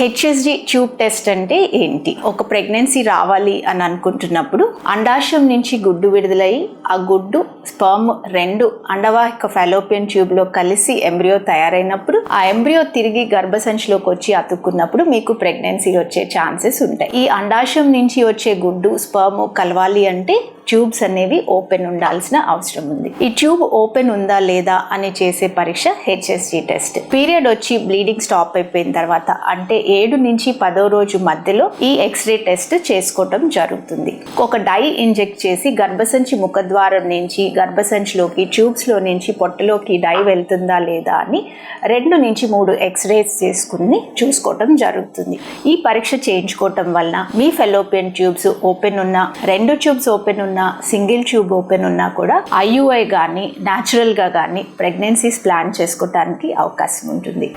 HSD tube test అంటే ఏంటి? ఒక ప్రెగ్నెన్సీ రావాలి అని అనుకుంటున్నప్పుడు అండాశయం నుంచి గుడ్డు విడుదలై ఆ గుడ్డు స్పర్మ్ రెండు అండవాహిక ఫెలోపియన్ ట్యూబ్లో కలిసి ఎంబ్రియో తయారైనప్పుడు ఆ ఎంబ్రియో తిరిగి గర్భసంచిలోకి వచ్చి అతుక్కున్నప్పుడు మీకు ప్రెగ్నెన్సీ వచ్చే ఛాన్సెస్ ఉంటాయి. ఈ అండాశయం నుంచి వచ్చే గుడ్డు స్పర్మ్ కలవాలి అంటే ట్యూబ్స్ అనేవి ఓపెన్ ఉండాల్సిన అవసరం ఉంది. ఈ ట్యూబ్ ఓపెన్ ఉందా లేదా అని చేసే పరీక్ష హెచ్ఎస్జి టెస్ట్. పీరియడ్ వచ్చి బ్లీడింగ్ స్టాప్ అయిపోయిన తర్వాత అంటే ఏడు నుంచి పదో రోజు మధ్యలో ఈ ఎక్స్రే టెస్ట్ చేసుకోవటం జరుగుతుంది. ఒక డై ఇంజెక్ట్ చేసి గర్భసంచి ముఖద్వారం నుంచి గర్భసంచిలోకి ట్యూబ్స్లో నుంచి పొట్టలోకి డై వెళ్తుందా లేదా అని రెండు నుంచి మూడు ఎక్స్రేస్ చేసుకుని చూసుకోవటం జరుగుతుంది. ఈ పరీక్ష చేయించుకోవటం వలన మీ ఫెలోపియన్ ట్యూబ్స్ ఓపెన్ ఉన్నా రెండు ట్యూబ్స్ ఓపెన్ ఉన్న ఉన్నా సింగిల్ ట్యూబ్ ఓపెన్ ఉన్నా కూడా ఐయుఐ కానీ న్యాచురల్గా కానీ ప్రెగ్నెన్సీస్ ప్లాన్ చేసుకోవటానికి అవకాశం ఉంటుంది.